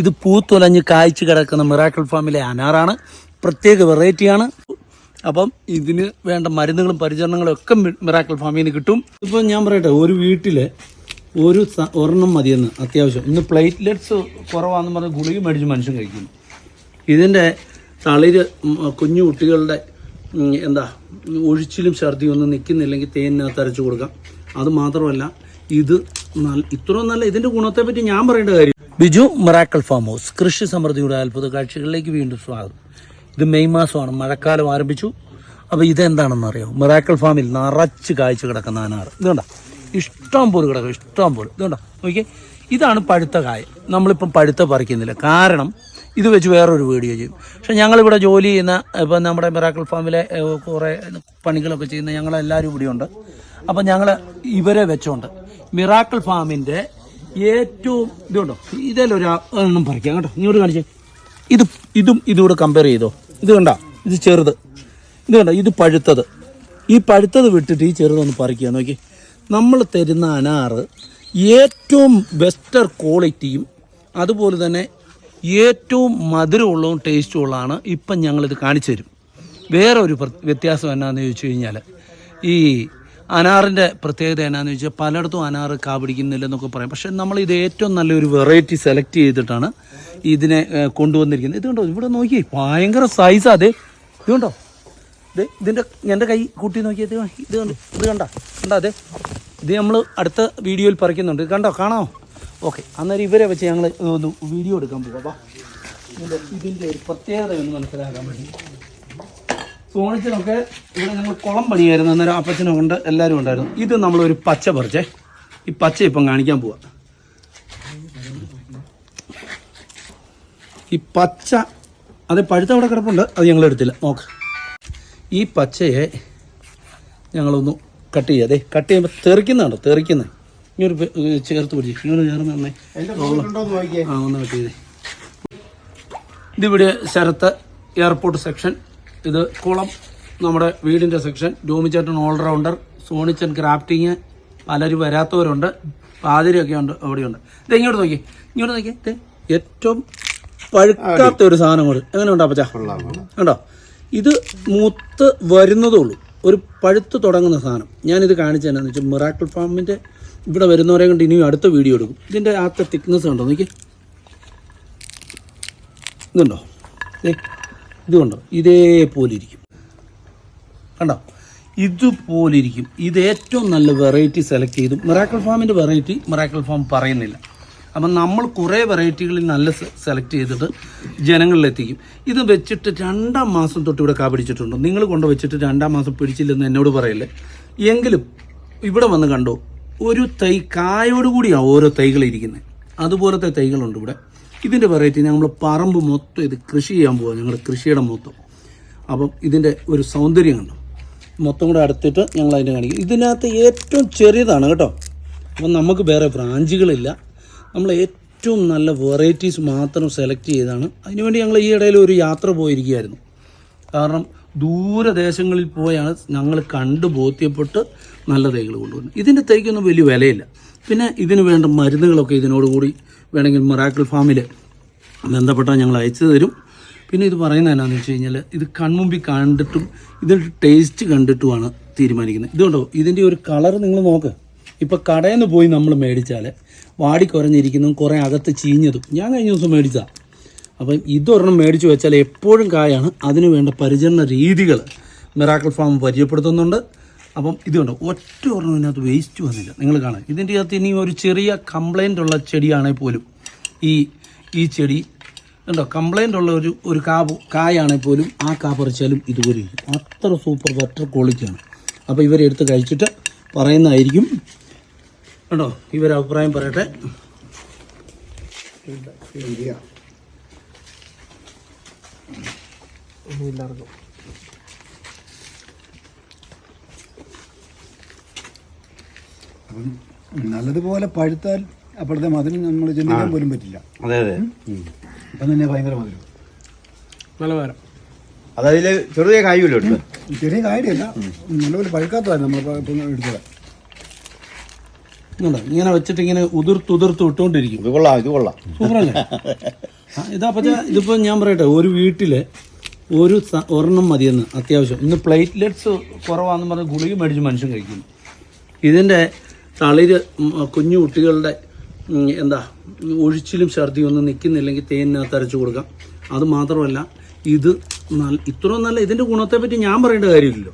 ഇത് പൂത്തുലഞ്ഞ് കായ്ച്ചു കിടക്കുന്ന മിറാക്കിൾ ഫാമിലെ അനാറാണ്. പ്രത്യേക വെറൈറ്റിയാണ്. അപ്പം ഇതിന് വേണ്ട മരുന്നുകളും പരിചരണങ്ങളും ഒക്കെ മിറാക്കിൾ ഫാമിൽ നിന്ന് കിട്ടും. ഇപ്പം ഞാൻ പറയട്ടെ ഒരു വീട്ടിൽ ഒരു ഒരെണ്ണം മതിയെന്ന് അത്യാവശ്യം. ഇന്ന് പ്ലേറ്റ്ലെറ്റ്സ് കുറവാണെന്ന് പറഞ്ഞ് ഗുളിക മേടിച്ച് മനുഷ്യൻ കഴിക്കുന്നു ഇതിന്റെ തളിര് കുഞ്ഞു കുട്ടികളുടെ എന്താ ഒഴിച്ചിലും ഛർദിയും ഒന്നും നിൽക്കുന്നില്ലെങ്കിൽ തേനിനകത്ത് അരച്ചു കൊടുക്കാം. അത് മാത്രമല്ല ഇത് നല്ല ഇത്രയും നല്ല ഇതിന്റെ ഗുണത്തെപ്പറ്റി ഞാൻ പറയേണ്ട കാര്യം ബിജു മിറാക്കൽ ഫാം ഹൗസ്. കൃഷി സമൃദ്ധിയുടെ അത്ഭുത കാഴ്ചകളിലേക്ക് വീണ്ടും സ്വാഗതം. ഇത് മെയ് മാസമാണ് മഴക്കാലം ആരംഭിച്ചു. അപ്പോൾ ഇതെന്താണെന്ന് അറിയാം മിറാക്കൽ ഫാമിൽ നിറച്ച് കാഴ്ച കിടക്കുന്ന അനാറ് ഇത് കണ്ട? ഇഷ്ടം പോലെ കിടക്കും ഇഷ്ടം പോലെ. ഇത് കണ്ട? നോക്കിയേ ഇതാണ് പഴുത്ത കായ നമ്മളിപ്പം പഴുത്ത പറിക്കുന്നില്ല. കാരണം ഇത് വെച്ച് വേറൊരു വീഡിയോ ചെയ്യും. പക്ഷേ ഞങ്ങളിവിടെ ജോലി ചെയ്യുന്ന ഇപ്പം നമ്മുടെ മിറാക്കിൾ ഫാമിലെ കുറേ പണികളൊക്കെ ചെയ്യുന്ന ഞങ്ങളെല്ലാവരും ഇവിടെയുണ്ട്. അപ്പം ഞങ്ങൾ ഇവരെ വെച്ചോണ്ട് മിറാക്കിൾ ഫാമിന്റെ ഏറ്റവും ഇതുണ്ടോ? ഇതിലൊരു ഒരെണ്ണം പറിക്കാം കേട്ടോ. ഇങ്ങോട്ട് കാണിച്ചേ. ഇത് ഇതും ഇതുകൂടെ കമ്പയർ ചെയ്തോ? ഇത് കണ്ട? ഇത് ചെറുത്. ഇത് കണ്ട? ഇത് പഴുത്തത്. ഈ പഴുത്തത് വിട്ടിട്ട് ഈ ചെറുതൊന്ന് പറിക്കുക. നോക്കി. നമ്മൾ തരുന്ന അനാറ് ഏറ്റവും ബെസ്റ്റർ ക്വാളിറ്റിയും അതുപോലെ തന്നെ ഏറ്റവും മധുരമുള്ളതും ടേസ്റ്റും ഉള്ളതാണ് ഇപ്പം ഞങ്ങളിത് കാണിച്ചു തരും. വേറെ ഒരു വ്യത്യാസം എന്നാന്ന് ചോദിച്ചു കഴിഞ്ഞാൽ ഈ അനാറിന്റെ പ്രത്യേകത എന്നാന്ന് ചോദിച്ചാൽ പലയിടത്തും അനാറ് കാ പിടിക്കുന്നില്ലെന്നൊക്കെ പറയും. പക്ഷെ നമ്മൾ ഇത് ഏറ്റവും നല്ലൊരു വെറൈറ്റി സെലക്ട് ചെയ്തിട്ടാണ് ഇതിനെ കൊണ്ടുവന്നിരിക്കുന്നത്. ഇത് കണ്ടോ? ഇവിടെ നോക്കിയേ ഭയങ്കര സൈസാ അതെ ഇത് കണ്ടോ? ഇത് ഇതിന്റെ എന്റെ കൈ കൂട്ടി നോക്കിയത് ഇത് കണ്ട്? ഇത് കണ്ട? കണ്ടോ? അതെ ഇത് നമ്മൾ അടുത്ത വീഡിയോയിൽ പറിക്കുന്നുണ്ട്. കണ്ടോ? കാണോ ഓക്കെ അന്നേരം ഇവരെ വെച്ച് ഞങ്ങൾ ഒന്ന് വീഡിയോ എടുക്കാൻ പോകാം ഇതിന്റെ ഒരു പ്രത്യേകത ഒന്ന് മനസ്സിലാക്കാൻ വേണ്ടി. സോണിച്ചനൊക്കെ ഇവിടെ ഞങ്ങൾ കുളം പണിയായിരുന്നു അന്നേരം അപ്പച്ചനും ഉണ്ട് എല്ലാവരും ഉണ്ടായിരുന്നു. ഇത് നമ്മളൊരു പച്ച പറിച്ചേ. ഈ പച്ച ഇപ്പം കാണിക്കാൻ പോവാ. ഈ പച്ച അത് പഴുത്ത അവിടെ കിടപ്പുണ്ട്. അത് ഞങ്ങൾ എടുത്തില്ല. നോക്ക്. ഈ പച്ചയെ ഞങ്ങളൊന്ന് കട്ട് ചെയ്യാം. അതെ കട്ട് ചെയ്യുമ്പോൾ തെറിക്കുന്നതാണ് തെറിക്കുന്നത് ഇങ്ങനൊരു ചേർത്ത് പിടിച്ച്. ഇങ്ങനെ ചേർന്ന് തന്നെ ആ ഒന്ന് കട്ട് ചെയ്തേ. ഇതിവിടെ ശരത്ത് എയർപോർട്ട് സെക്ഷൻ. ഇത് കുളം നമ്മുടെ വീടിന്റെ സെക്ഷൻ ഡോമിച്ചേട്ടൻ ഓൾറൗണ്ടർ സോണിച്ചൻ ക്രാഫ്റ്റിങ് പലരും വരാത്തവരുണ്ട് പാതിരിയൊക്കെ ഉണ്ട് അവിടെയുണ്ട്. ഇത് ഇങ്ങോട്ട് നോക്കി ഇങ്ങോട്ട് നോക്കി ഇത് ഏറ്റവും പഴുക്കാത്ത ഒരു സാധനം കൂടി. എങ്ങനെ ഉണ്ടോ അപ്പച്ച? കണ്ടോ? ഇത് മൂത്ത് വരുന്നതേ ഉള്ളൂ ഒരു പഴുത്ത് തുടങ്ങുന്ന സാധനം. ഞാനിത് കാണിച്ചതെന്നു വെച്ചാൽ മിറാക്കിൾ ഫാമിന്റെ ഇവിടെ വരുന്നവരെ കൊണ്ട് ഇനിയും അടുത്ത വീഡിയോ എടുക്കും. ഇതിന്റെ അകത്തെ തിക്നെസ് കണ്ടോ? നോക്കി. ഇതുണ്ടോ? ദേ, ഇത് കണ്ടോ? ഇതേപോലെ ഇരിക്കും കണ്ടോ ഇതുപോലെ ഇരിക്കും ഇത് ഏറ്റവും നല്ല വെറൈറ്റി സെലക്ട് ചെയ്തു. മിറാക്കൽ ഫാമിന്റെ വെറൈറ്റി മിറാക്കൽ ഫാം പറയുന്നില്ല. അപ്പം നമ്മൾ കുറേ വെറൈറ്റികളിൽ നല്ല സെലക്ട് ചെയ്തിട്ട് ജനങ്ങളിലെത്തിക്കും. ഇത് വെച്ചിട്ട് രണ്ടാം മാസം തൊട്ട് ഇവിടെ കാ പിടിച്ചിട്ടുണ്ട്. നിങ്ങൾ കൊണ്ട് വെച്ചിട്ട് രണ്ടാം മാസം പിടിച്ചില്ലെന്ന് എന്നോട് പറയല്ലേ? എങ്കിലും ഇവിടെ വന്ന് കണ്ടോ? ഒരു തൈ കായോടുകൂടിയാണ് ഓരോ തൈകൾ ഇരിക്കുന്നത് അതുപോലത്തെ തൈകളുണ്ട് ഇവിടെ. ഇതിന്റെ വെറൈറ്റി നമ്മൾ പറമ്പ് മൊത്തം ഇത് കൃഷി ചെയ്യാൻ പോവാം ഞങ്ങളുടെ കൃഷിയുടെ മൊത്തം. അപ്പം ഇതിന്റെ ഒരു സൗന്ദര്യം കണ്ടു? മൊത്തം കൂടെ അടുത്തിട്ട് ഞങ്ങൾ അതിന്റെ കാണിക്കും. ഇതിനകത്ത് ഏറ്റവും ചെറിയതാണ് കേട്ടോ. അപ്പം നമുക്ക് വേറെ ബ്രാഞ്ചുകളില്ല. നമ്മൾ ഏറ്റവും നല്ല വെറൈറ്റീസ് മാത്രം സെലക്ട് ചെയ്താണ് അതിനുവേണ്ടി ഞങ്ങൾ ഈ ഇടയിൽ ഒരു യാത്ര പോയിരിക്കുകയായിരുന്നു. കാരണം ദൂരദേശങ്ങളിൽ പോയാണ് ഞങ്ങൾ കണ്ട് ബോധ്യപ്പെട്ട് നല്ല തൈകൾ കൊണ്ടുവരുന്നത്. ഇതിന്റെ തൈക്കൊന്നും വലിയ വിലയില്ല. പിന്നെ ഇതിന് വേണ്ട മരുന്നുകളൊക്കെ ഇതിനോടുകൂടി വേണമെങ്കിൽ മൊറാക്കിൾ ഫാമിൽ ബന്ധപ്പെട്ടാൽ ഞങ്ങൾ അയച്ചു തരും. പിന്നെ ഇത് പറയുന്നത് എന്നാന്ന് വെച്ച് കഴിഞ്ഞാൽ ഇത് കൺമുമ്പിൽ കണ്ടിട്ടും ഇതിന്റെ ടേസ്റ്റ് കണ്ടിട്ടുമാണ് തീരുമാനിക്കുന്നത്. ഇതുകൊണ്ടോ ഇതിന്റെ ഒരു കളർ നിങ്ങൾ നോക്ക്. ഇപ്പോൾ കടയിൽ നിന്ന് പോയി നമ്മൾ മേടിച്ചാൽ വാടി കുറഞ്ഞിരിക്കുന്നതും കുറേ അകത്ത് ചീഞ്ഞതും. ഞാൻ കഴിഞ്ഞ ദിവസം മേടിച്ചതാണ് അപ്പം ഇതൊരെണ്ണം മേടിച്ച് വെച്ചാൽ എപ്പോഴും കായാണ്. അതിനു വേണ്ട പരിചരണ രീതികൾ മിറാക്കിൾ ഫാം പരിചയപ്പെടുത്തുന്നുണ്ട്. അപ്പം ഇതുണ്ട് ഒറ്റ ഒരെണ്ണം ഇതിനകത്ത് വേസ്റ്റ് വന്നില്ല. നിങ്ങൾ കാണാം ഇതിന്റെ അകത്ത് ഇനി ഒരു ചെറിയ കംപ്ലൈന്റ് ഉള്ള ചെടിയാണെങ്കിൽ പോലും. ഈ ഈ ചെടി ഉണ്ടോ കംപ്ലൈന്റ് ഉള്ള ഒരു ഒരു കാവ് കായാണെങ്കിൽ പോലും ആ കാ പറിച്ചാലും ഇതുപോലെ ഇരിക്കും. അത്ര സൂപ്പർ ബെറ്റർ ക്വാളിറ്റിയാണ് അപ്പോൾ ഇവരെടുത്ത് കഴിച്ചിട്ട് പറയുന്നതായിരിക്കും. കേട്ടോ ഇവരെ അഭിപ്രായം പറയട്ടെ. അപ്പം നല്ലതുപോലെ പഴുത്താൽ അപ്പോഴത്തെ മധുരം നമ്മൾ ചിന്തിക്കാൻ പോലും പറ്റില്ല. അതെ അതെ. അപ്പം തന്നെ ഭയങ്കര മധുരം. നല്ല നിലവാരം അതതിൽ ചെറിയ കായുമല്ലോ ചെറിയ കായല്ല നല്ലപോലെ പഴുക്കാത്തതാണ് നമ്മൾ എടുത്തത്. ഇങ്ങനെ വെച്ചിട്ട് ഇങ്ങനെ ഉതിർത്ത് ഉതിർത്ത് വിട്ടുകൊണ്ടിരിക്കും ഇത് കൊള്ളാം ഇത് കൊള്ളാം. സൂപ്പറല്ലേ? ആ, ഇതാ പക്ഷേ ഇതിപ്പോ ഞാൻ പറയട്ടെ ഒരു വീട്ടിൽ ഒരു സ- ഒരെണ്ണം മതിയെന്ന് അത്യാവശ്യം. ഇന്ന് പ്ലേറ്റ്ലെറ്റ്സ് കുറവാന്ന് പറഞ്ഞ് ഗുളിക മേടിച്ച് മനുഷ്യൻ കഴിക്കുന്നു. ഇതിന്റെ തളിര് കുഞ്ഞു കുട്ടികളുടെ എന്താ ഒഴിച്ചിലും ഛർദിയും ഒന്നും നിൽക്കുന്നില്ലെങ്കിൽ തേനിനകത്ത് അരച്ചു കൊടുക്കാം. അത് മാത്രമല്ല ഇത് നല്ല ഇത്രയും നല്ല ഇതിന്റെ ഗുണത്തെ പറ്റി ഞാൻ പറയേണ്ട കാര്യമില്ലല്ലോ.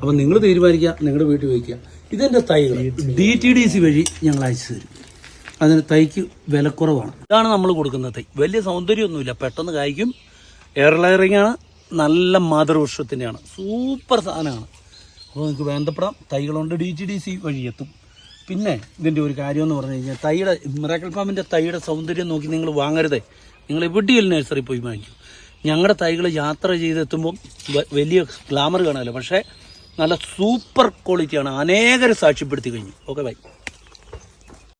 അപ്പം നിങ്ങൾ തീരുമാനിക്കുക നിങ്ങളുടെ വീട്ടിൽ വയ്ക്കുക. ഇതിന്റെ തൈകൾ ഡി ടി ഡി സി വഴി ഞങ്ങൾ അയച്ചു തരും. അതിന് തൈക്ക് വിലക്കുറവാണ്. ഇതാണ് നമ്മൾ കൊടുക്കുന്ന തൈ. വലിയ സൗന്ദര്യമൊന്നുമില്ല. പെട്ടെന്ന് കായ്ക്കും. എയർ ആണ്. നല്ല മാതൃവൃക്ഷത്തിന്റെയാണ് സൂപ്പർ സാധനമാണ്. അപ്പോൾ നിങ്ങൾക്ക് വേണ്ടപ്പെടാം. തൈകളുണ്ട്. ഡി ടി ഡി സി വഴി എത്തും. പിന്നെ ഇതിന്റെ ഒരു കാര്യം എന്ന് പറഞ്ഞു കഴിഞ്ഞാൽ തൈയുടെ മിറാക്കൽ ഫാമിന്റെ തൈയുടെ സൗന്ദര്യം നോക്കി നിങ്ങൾ വാങ്ങരുതേ. നിങ്ങൾ എവിടെയും നഴ്സറി പോയി വാങ്ങിക്കും. ഞങ്ങളുടെ തൈകൾ യാത്ര ചെയ്തെത്തുമ്പം വലിയ ഗ്ലാമർ കാണാമല്ലോ പക്ഷേ നല്ല സൂപ്പർ ക്വാളിറ്റിയാണ് അനേകരെ സാക്ഷ്യപ്പെടുത്തി കഴിഞ്ഞു. Okay bye